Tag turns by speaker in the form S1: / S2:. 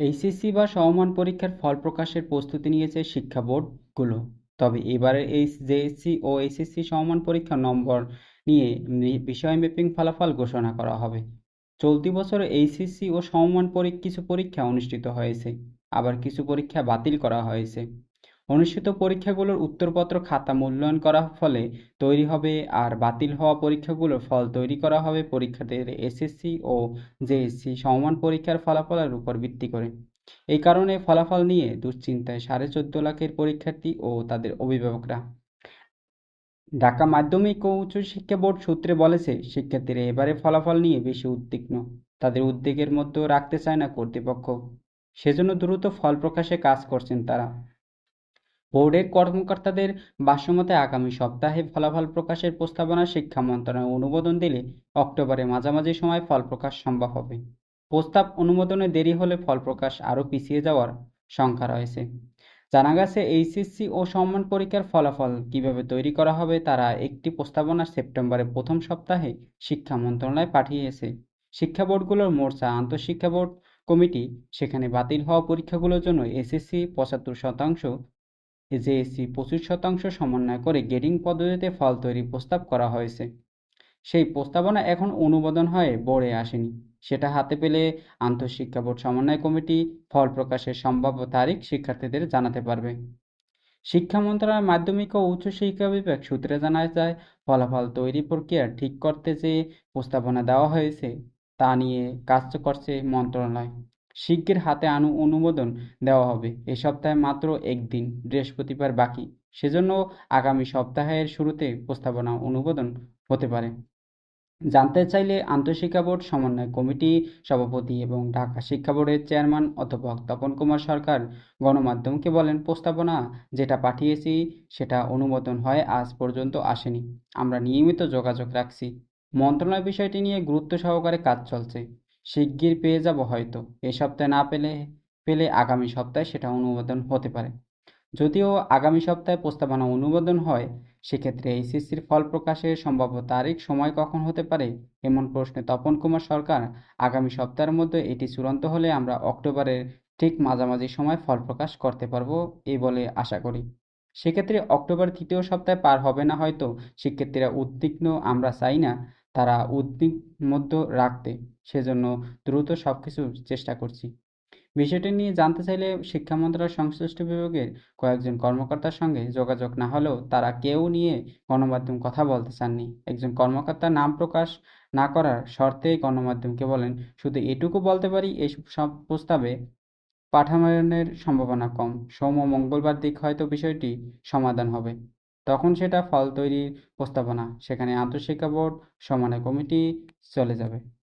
S1: HSC বা সমমান পরীক্ষার ফল প্রকাশের প্রস্তুতি নিয়েছে শিক্ষা বোর্ডগুলো। তবে এবারের এই জেএসসি ও এইচএসসি সমমান পরীক্ষার নম্বর নিয়ে বিষয় ম্যাপিং ফলাফল ঘোষণা করা হবে। চলতি বছর এইচএসসি ও সমমান পরীক্ষা কিছু পরীক্ষা অনুষ্ঠিত হয়েছে। আবার কিছু পরীক্ষা বাতিল করা হয়েছে। অনুষ্ঠিত পরীক্ষাগুলোর উত্তরপত্র খাতা মূল্যায়ন করার ফলে তৈরি হবে আর বাতিল হওয়া পরীক্ষাগুলোর ফল তৈরি করা হবে পরীক্ষার্থীদের এসএসসি ও জেএসসি সমমান পরীক্ষার ফলাফলের উপর ভিত্তি করে। এই কারণে ফলাফল নিয়ে দুশ্চিন্তায় সাড়ে চোদ্দ লাখের পরীক্ষার্থী ও তাদের অভিভাবকরা। ঢাকা মাধ্যমিক ও উচ্চ শিক্ষা বোর্ড সূত্রে বলেছে, শিক্ষার্থীরা এবারে ফলাফল নিয়ে বেশি উদ্বিগ্ন। তাদের উদ্বেগের মধ্যে রাখতে চায় না কর্তৃপক্ষ। সেজন্য দ্রুত ফল প্রকাশে কাজ করছেন তারা। বোর্ডের কর্মকর্তাদের ভাষ্যমতে, আগামী সপ্তাহে ফলাফল প্রকাশের প্রস্তাবনা শিক্ষা মন্ত্রণালয় অনুমোদন দিলে অক্টোবরের মাঝামাঝি সময় ফল প্রকাশ সম্ভব হবে। প্রস্তাব অনুমোদনে দেরি হলে ফল প্রকাশ আরও পিছিয়ে যাওয়ার শঙ্কা রয়েছে। জানা গেছে, এইচএসসি ও সম্মান পরীক্ষার ফলাফল কীভাবে তৈরি করা হবে তারা একটি প্রস্তাবনা সেপ্টেম্বরের প্রথম সপ্তাহে শিক্ষা মন্ত্রণালয় পাঠিয়েছে। শিক্ষা বোর্ডগুলোর মোর্চা আন্তঃশিক্ষা বোর্ড কমিটি, সেখানে বাতিল হওয়া পরীক্ষাগুলোর জন্য এসএসসি পঁচাত্তর শতাংশ জেএসসি পঁচিশ শতাংশ সমন্বয় করে গ্রেডিং পদ্ধতিতে ফল তৈরির প্রস্তাব করা হয়েছে। সেই প্রস্তাবনা এখন অনুমোদন হয়ে বোর্ডে আসেনি। সেটা হাতে পেলে আন্তঃশিক্ষা বোর্ড সমন্বয় কমিটি ফল প্রকাশের সম্ভাব্য তারিখ শিক্ষার্থীদের জানাতে পারবে। শিক্ষা মন্ত্রণালয় মাধ্যমিক ও উচ্চ শিক্ষা বিভাগ সূত্রে জানা যায়, ফলাফল তৈরি প্রক্রিয়া ঠিক করতে যে প্রস্তাবনা দেওয়া হয়েছে, তা নিয়ে কাজ করছে মন্ত্রণালয়। শিগগির হাতে আনু অনুমোদন দেওয়া হবে। এ সপ্তাহে মাত্র একদিন, বৃহস্পতিবার বাকি। সেজন্য আগামী সপ্তাহের শুরুতে প্রস্তাবনা অনুমোদন হতে পারে। জানতে চাইলে আন্তঃশিক্ষা বোর্ড, সমন্বয় কমিটি, সভাপতি এবং ঢাকা শিক্ষা বোর্ডের চেয়ারম্যান অধ্যাপক তপন কুমার সরকার গণমাধ্যমকে বলেন প্রস্তাবনা যেটা পাঠিয়েছি, সেটা অনুমোদন হয়, আজ পর্যন্ত আসেনি। আমরা নিয়মিত যোগাযোগ রাখছি। মন্ত্রণালয় বিষয়টি নিয়ে গুরুত্ব সহকারে কাজ চলছে। শিগগির পেয়ে যাব হয়তো। এ সপ্তাহে না পেলে পেলে আগামী সপ্তাহে সেটা অনুমোদন হতে পারে। যদিও আগামী সপ্তাহে প্রস্তাবনা অনুমোদন হয়, সেক্ষেত্রে এইচএসসির ফল প্রকাশের সম্ভাব্য তারিখ, সময় কখন হতে পারে এমন প্রশ্নে তপন কুমার সরকার আগামী সপ্তাহের মধ্যে এটি চূড়ান্ত হলে আমরা অক্টোবরের ঠিক মাঝামাঝি সময় ফল প্রকাশ করতে পারব এই বলে আশা করি। সেক্ষেত্রে অক্টোবর তৃতীয় সপ্তাহে পার হবে না হয়তো, শিক্ষার্থীরা উদ্বিগ্ন আমরা চাই না, তারা উদ্বিগ মধ্য রাখতে। সেজন্য দ্রুত সব কিছু চেষ্টা করছি। বিষয়টি নিয়ে জানতে চাইলে শিক্ষা মন্ত্রণালয়ের সংশ্লিষ্ট বিভাগের কয়েকজন কর্মকর্তার সঙ্গে যোগাযোগ না হলেও তারা কেউ নিয়ে গণমাধ্যম কথা বলতে চাননি। একজন কর্মকর্তার নাম প্রকাশ না করার শর্তে গণমাধ্যমকে বলেন, শুধু এটুকু বলতে পারি, এই সব প্রস্তাবে পাঠানোর সম্ভাবনা কম। সোম ও মঙ্গলবার দিক হয়তো বিষয়টি সমাধান হবে। তখন সেটা ফল তৈরির প্রস্তাবনা। সেখানে আন্তঃশিক্ষা বোর্ড, সমন্বয় কমিটি চলে যাবে।